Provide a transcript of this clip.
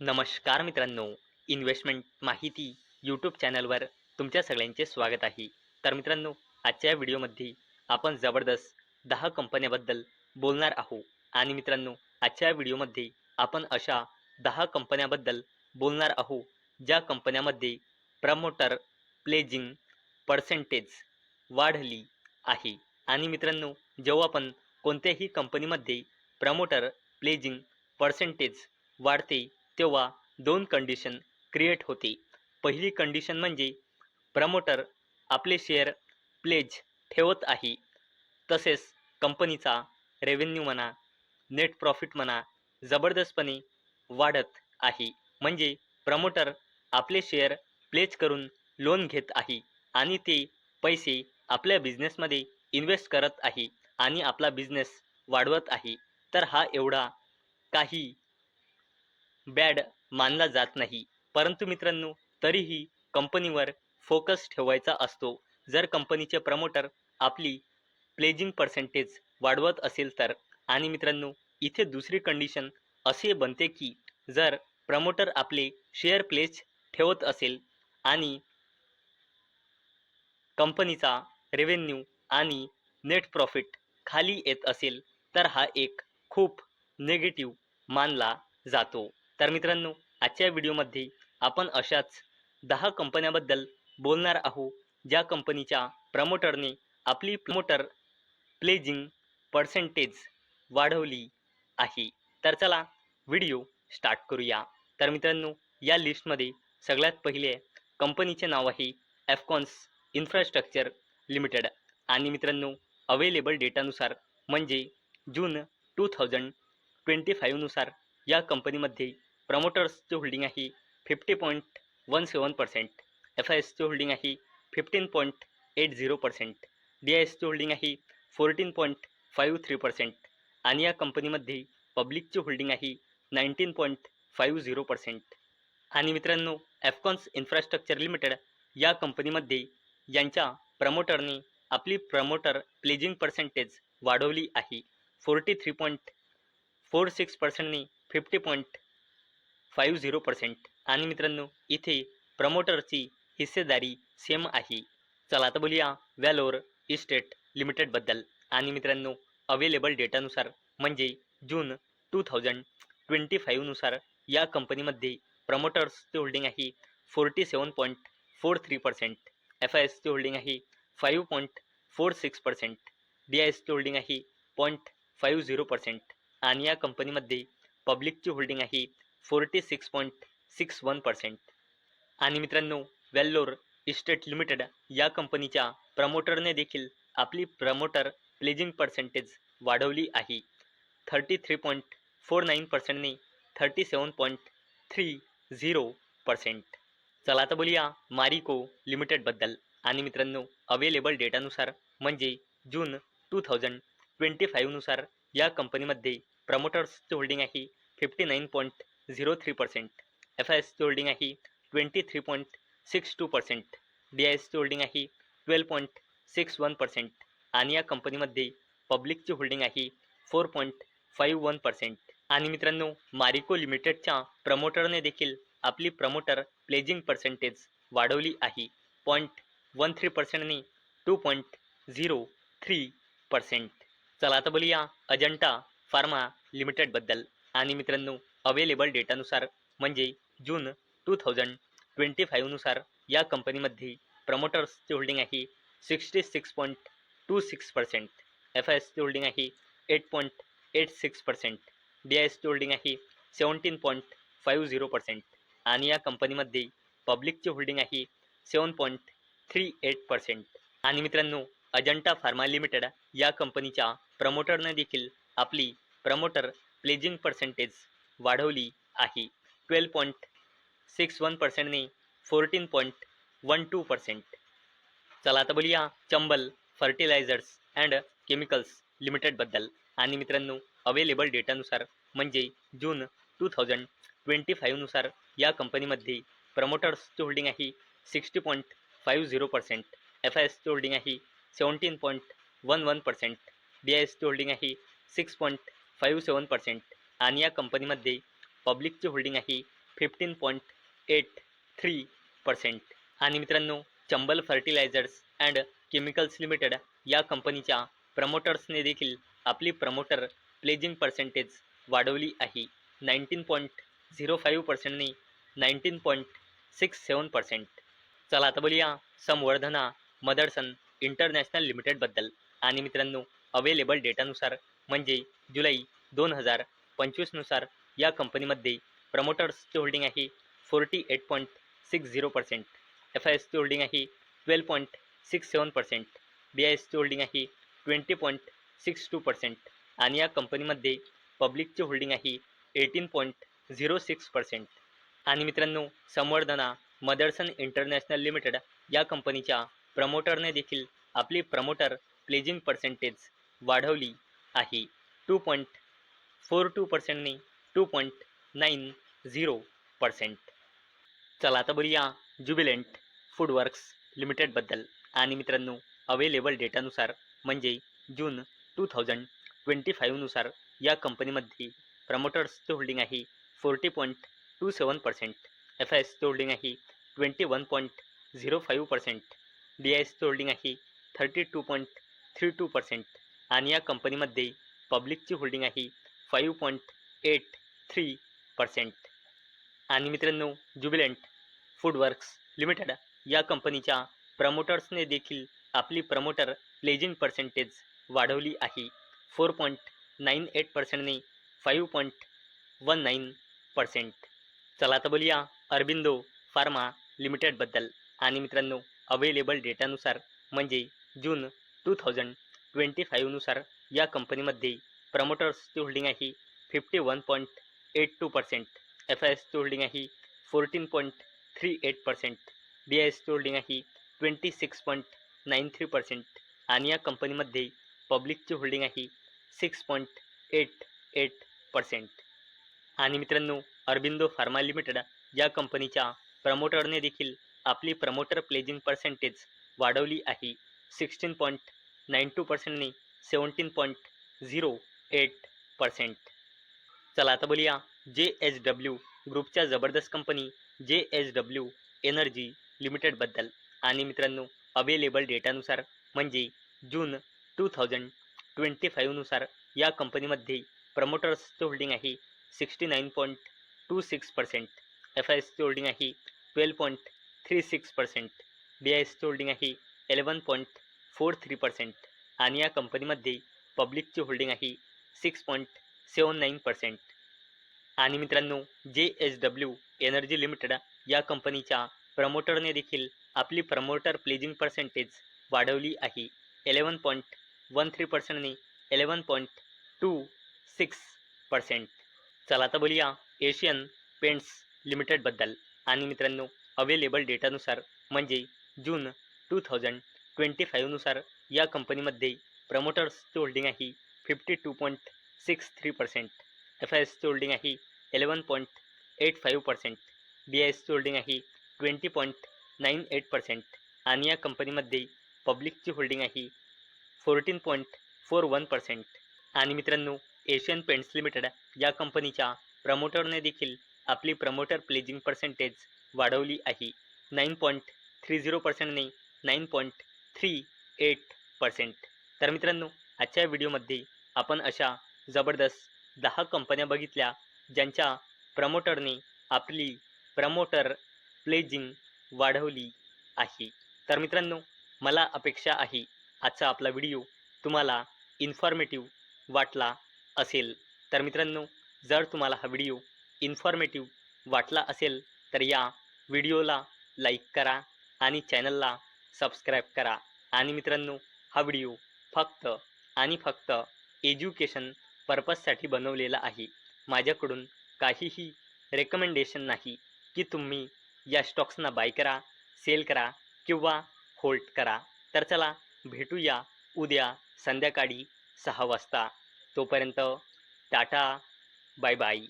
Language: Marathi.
नमस्कार मित्रांनो इन्व्हेस्टमेंट माहिती यूट्यूब चॅनलवर तुमच्या सगळ्यांचे स्वागत आहे. तर मित्रांनो आजच्या व्हिडिओमध्ये आपण जबरदस्त दहा कंपन्याबद्दल बोलणार आहोत. आणि मित्रांनो आजच्या व्हिडिओमध्ये आपण अशा दहा कंपन्याबद्दल बोलणार आहोत ज्या कंपन्यामध्ये प्रमोटर प्लेजिंग पर्सेंटेज वाढली आहे. आणि मित्रांनो जेव्हा आपण कोणत्याही कंपनीमध्ये प्रमोटर प्लेजिंग पर्सेंटेज वाढते तेव्हा दोन कंडिशन क्रिएट होते. पहिली कंडिशन म्हणजे प्रमोटर आपले शेअर प्लेज ठेवत आहे. तसेच कंपनीचा रेव्हेन्यू म्हणा नेट प्रॉफिट म्हणा जबरदस्तपणे वाढत आहे. म्हणजे प्रमोटर आपले शेअर प्लेज करून लोन घेत आहे आणि ते पैसे आपल्या बिझनेसमध्ये इन्व्हेस्ट करत आहे आणि आपला बिझनेस वाढवत आहे. तर हा एवढा काही बॅड मानला जात नाही. परंतु मित्रांनो तरीही कंपनीवर फोकस ठेवायचा असतो. जर कंपनीचे प्रमोटर आपली प्लेजिंग पर्सेंटेज वाढवत असेल तर. आणि मित्रांनो इथे दुसरी कंडिशन असे बनते की जर प्रमोटर आपले शेअर प्लेज ठेवत असेल आणि कंपनीचा रेव्हेन्यू आणि नेट प्रॉफिट खाली येत असेल तर हा एक खूप नेगेटिव्ह मानला जातो. तर मित्रांनो आजच्या व्हिडिओमध्ये आपण अशाच दहा कंपन्याबद्दल बोलणार आहोत. ज्या कंपनीच्या प्रमोटरने आपली प्रमोटर प्लेजिंग पर्सेंटेज वाढवली आहे. तर चला व्हिडिओ स्टार्ट करूया. तर मित्रांनो या लिस्टमध्ये सगळ्यात पहिले कंपनीचे नाव आहे एफकॉन्स इन्फ्रास्ट्रक्चर लिमिटेड आणि मित्रांनो अवेलेबल डेटानुसार म्हणजे जून टू थाउजंड ट्वेंटी फाईव्हनुसार या कंपनीमध्ये प्रमोटर्सचे होल्डिंग आहे fifty point one seven percent F I एसचे होल्डिंग आहे fifteen point eight zero percent D I एसचे होल्डिंग आहे fourteen point five three percent आणि या कंपनीमध्ये पब्लिकचे होल्डिंग आहे nineteen point five zero percent. आणि मित्रांनो एफकॉन्स इन्फ्रास्ट्रक्चर लिमिटेड या कंपनीमध्ये यांच्या प्रमोटरने आपली प्रमोटर प्लेजिंग पर्सेंटेज वाढवली आहे. Forty three point four six पर्सेंटने fifty point five zero percent. आणि मित्रांनो इथे प्रमोटरची हिस्सेदारी सेम आहे. चला आता बोलूया व्हॅलोर इस्टेट लिमिटेडबद्दल. आणि मित्रांनो अवेलेबल डेटानुसार म्हणजे जून टू थाउजंड ट्वेंटी फाईव्हनुसार या कंपनीमध्ये प्रमोटर्सचे होल्डिंग आहे forty seven point four three percent. F I एसचे होल्डिंग आहे five point four six percent. D I एसचे होल्डिंग आहे पॉईंट फाईव्ह झिरो पर्सेंट. आणि या कंपनीमध्ये पब्लिकची होल्डिंग आहे forty six point six one percent. आणि मित्रांनो वेल्लोर इस्टेट लिमिटेड या कंपनीच्या प्रमोटरने देखील आपली प्रमोटर प्लेजिंग पर्सेंटेज वाढवली आहे. Thirty three point four nine पर्सेंटने thirty seven point three zero percent. चला आता बोलूया मारिको लिमिटेडबद्दल आणि मित्रांनो अवेलेबल डेटानुसार म्हणजे जून टू थाउजंड ट्वेंटी फाईव्हनुसार या कंपनीमध्ये प्रमोटर्सचे होल्डिंग आहे fifty nine point zero three percent F I एसची होल्डिंग आहे twenty three point six two percent D I एसची होल्डिंग आहे twelve point six one percent आणि या कंपनीमध्ये पब्लिकची होल्डिंग आहे four point five one percent. आणि मित्रांनो मारिको लिमिटेडच्या प्रमोटरने देखील आपली प्रमोटर प्लेजिंग पर्सेंटेज वाढवली आहे point one three पर्सेंटने two point zero three percent. चला आता बोलूया अजंटा फार्मा लिमिटेडबद्दल. आणि मित्रांनो अवेलेबल डेटानुसार म्हणजे जून टू थाउजंड ट्वेंटी फाईव्हनुसार या कंपनीमध्ये प्रमोटर्सची होल्डिंग आहे sixty six point two six percent F I एसची होल्डिंग आहे eight point eight six percent D I एसची होल्डिंग आहे seventeen point five zero percent आणि या कंपनीमध्ये पब्लिकची होल्डिंग आहे seven point three eight percent आणि मित्रांनो अजंटा फार्मा लिमिटेड या कंपनीच्या प्रमोटरने देखील आपली प्रमोटर प्लेजिंग पर्सेंटेज वाढवली आहे. Twelve point six one पर्सेंटने fourteen point one two percent चला आता बोलूया चंबल फर्टिलायझर्स अँड केमिकल्स लिमिटेडबद्दल आणि मित्रांनो अवेलेबल डेटानुसार म्हणजे जून टू थाउजंड ट्वेंटी फाईव्हनुसार या कंपनीमध्ये प्रमोटर्सचे होल्डिंग आहे sixty point five zero percent F I एसचे होल्डिंग आहे seventeen point one one percent D I एसचे होल्डिंग आहे six point five seven percent आणि या कंपनीमध्ये पब्लिकची होल्डिंग आहे fifteen point eight three percent आणि मित्रांनो Chambal fertilisers and chemicals limited या कंपनीच्या प्रमोटर्सने देखील आपली प्रमोटर प्लेजिंग पर्सेंटेज वाढवली आहे. Nineteen point zero five पर्सेंटने nineteen point six seven percent चला आता बोलूया संवर्धना मदरसन इंटरनॅशनल लिमिटेडबद्दल. आणि मित्रांनो अवेलेबल डेटानुसार म्हणजे जुलै दोन हजार पंचवीसनुसार या कंपनीमध्ये प्रमोटर्सची होल्डिंग आहे forty eight point six zero percent F I एसची होल्डिंग आहे twelve point six seven percent B I एसची होल्डिंग आहे twenty point six two percent आणि या कंपनीमध्ये पब्लिकची होल्डिंग आहे eighteen point zero six percent. आणि मित्रांनो संवर्धना मदरसन इंटरनॅशनल लिमिटेड या कंपनीच्या प्रमोटरने देखील आपली प्रमोटर प्लेजिंग पर्सेंटेज वाढवली आहे. Two point four two पर्सेंटने two point nine zero percent. चला आता बोलूया ज्युबिलंट फूडवर्क्स लिमिटेडबद्दल आणि मित्रांनो अवेलेबल डेटानुसार म्हणजे जून टू थाउजंड ट्वेंटी फाईव्हनुसार या कंपनीमध्ये प्रमोटर्सचं होल्डिंग आहे forty point two seven percent F I एसचं होल्डिंग आहे twenty one point zero five percent D I एसचं होल्डिंग आहे thirty two point three two percent आणि या कंपनीमध्ये पब्लिकची होल्डिंग आहे five point eight three percent आणि मित्रांनो ज्युबिलंट फूडवर्क्स लिमिटेड या कंपनीच्या प्रमोटर्सने देखील आपली प्रमोटर प्लेजिंग पर्सेंटेज वाढवली आहे. Four point nine eight पर्सेंटने five point one nine percent चला आता बोलूया अरबिंदो फार्मा लिमिटेडबद्दल आणि मित्रांनो अवेलेबल डेटानुसार म्हणजे जून टू थाउजंड ट्वेंटी फाईव्हनुसार या कंपनीमध्ये प्रमोटर्सची होल्डिंग आहे fifty one point eight two percent F I एसची होल्डिंग आहे fourteen point three eight percent B I एसची होल्डिंग आहे twenty six point nine three percent आणि या कंपनीमध्ये पब्लिकची होल्डिंग आहे six point eight eight percent. आणि मित्रांनो अरबिंदो फार्मा लिमिटेड या कंपनीच्या प्रमोटरने देखील आपली प्रमोटर प्लेजिंग पर्सेंटेज वाढवली आहे. Sixteen point nine two पर्सेंटने seventeen point zero eight percent. चला आता बोलूया जे एच डब्ल्यू ग्रुपच्या जबरदस्त कंपनी जे एच डब्ल्यू एनर्जी लिमिटेडबद्दल. आणि मित्रांनो अवेलेबल डेटानुसार म्हणजे जून टू थाउजंड ट्वेंटी फाईव्हनुसार या कंपनीमध्ये प्रमोटर्सची होल्डिंग आहे sixty nine point two six percent F I एसची होल्डिंग आहे twelve point three six percent B I एसची होल्डिंग आहे eleven point four three percent आणि या कंपनीमध्ये पब्लिकची होल्डिंग आहे six point seven nine percent. आणि मित्रांनो जे एच डब्ल्यू एनर्जी लिमिटेड या कंपनीच्या प्रमोटरने देखील आपली प्रमोटर प्लेजिंग पर्सेंटेज वाढवली आहे. Eleven point one three पर्सेंटने eleven point two six percent. चला आता बोलूया एशियन पेंट्स लिमिटेडबद्दल आणि मित्रांनो अवेलेबल डेटानुसार म्हणजे जून टू थाउजंड ट्वेंटी फाईव्हनुसार या कंपनीमध्ये प्रमोटर्सची होल्डिंग आहे fifty two point six three percent F I एसची होल्डिंग आहे eleven point eight five percent B I एसची होल्डिंग आहे twenty point nine eight percent आणि या कंपनीमध्ये पब्लिकची होल्डिंग आहे fourteen point four one percent आणि मित्रांनो एशियन पेंट्स लिमिटेड या कंपनीच्या प्रमोटरने देखील आपली प्रमोटर प्लेजिंग पर्सेंटेज वाढवली आहे. Nine point three zero पर्सेंटने nine point three eight percent तर मित्रांनो आजच्या व्हिडिओमध्ये आपण अशा जबरदस्त दहा कंपन्या बघितल्या ज्यांच्या प्रमोटरने आपली प्रमोटर प्लेजिंग वाढवली आहे. तर मित्रांनो मला अपेक्षा आहे आजचा आपला व्हिडिओ तुम्हाला इन्फॉर्मेटिव्ह वाटला असेल. तर मित्रांनो जर तुम्हाला हा व्हिडिओ इन्फॉर्मेटिव्ह वाटला असेल तर या व्हिडिओला लाईक करा आणि चॅनलला सबस्क्राईब करा. आणि मित्रांनो हा व्हिडिओ फक्त आणि फक्त एज्युकेशन पर्पजसाठी बनवलेला आहे. माझ्याकडून काहीही रेकमेंडेशन नाही की तुम्ही या स्टॉक्सना बाय करा सेल करा किंवा होल्ड करा. तर चला भेटूया उद्या संध्याकाळी सहा वाजता. तोपर्यंत टाटा बाय बाय